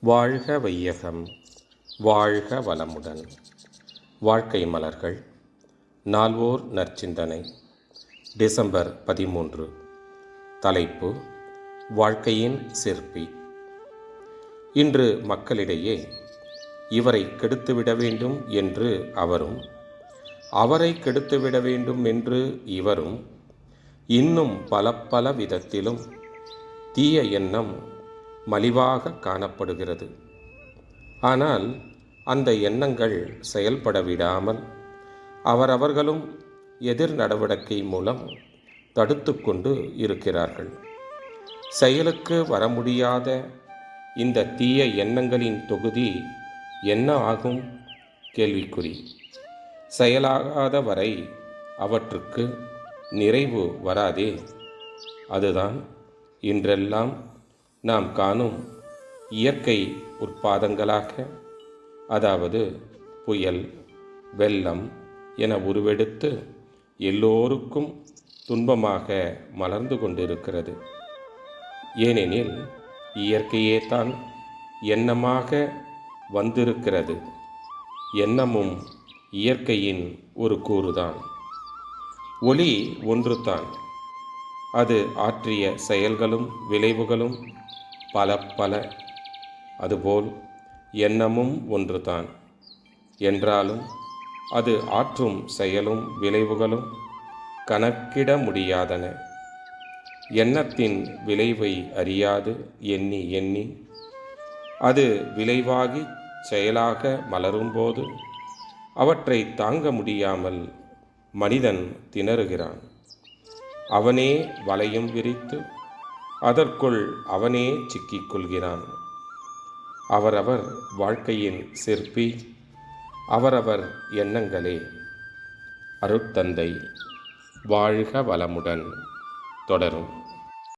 வாழ்க வையகம் வாழ்க வளமுடன். வாழ்க்கை மலர்கள் நால்வோர் நற்சிந்தனை. டிசம்பர் பதிமூன்று. தலைப்பு வாழ்க்கையின் சிற்பி. இன்று மக்களிடையே இவரை கெடுத்துவிட வேண்டும் என்று அவரும் அவரை கெடுத்துவிட வேண்டும் என்று இவரும் இன்னும் பல பல விதத்திலும் தீய எண்ணம் மலிவாக காணப்படுகிறது. ஆனால் அந்த எண்ணங்கள் செயல்பட விடாமல் அவரவர்களும் எதிர் நடவடிக்கை மூலம் தடுத்து கொண்டு இருக்கிறார்கள். செயலுக்கு வர முடியாத இந்த தீய எண்ணங்களின் தொகுதி என்ன ஆகும்? கேள்விக்குறி. செயலாகாத வரை அவற்றுக்கு நிறைவு வராதே. அதுதான் இன்றெல்லாம் நாம் காணும் இயற்கை உற்பாதங்களாக அதாவது புயல் வெள்ளம் என உருவெடுத்து எல்லோருக்கும் துன்பமாக மலர்ந்து கொண்டிருக்கிறது. ஏனெனில் இயற்கையே தான் எண்ணமாக வந்திருக்கிறது. எண்ணமும் இயற்கையின் ஒரு கூறுதான். ஒளி ஒன்றுதான். அது ஆற்றிய செயல்களும் விளைவுகளும் பல பல அதுபோல் எண்ணமும் ஒன்றுதான். என்றாலும் அது ஆற்றும் செயலும் விளைவுகளும் கணக்கிட முடியாதன. எண்ணத்தின் விளைவை அறியாது எண்ணி எண்ணி அது விளைவாகி செயலாக மலரும்போது அவற்றை தாங்க முடியாமல் மனிதன் திணறுகிறான். அவனே வலையும் விரித்து அதற்குள் அவனே சிக்கிக் கொள்கிறான் அவரவர் வாழ்க்கையின் சிற்பி அவரவர் எண்ணங்களே. அருட்தந்தை வாழ்க வளமுடன். தொடரும்.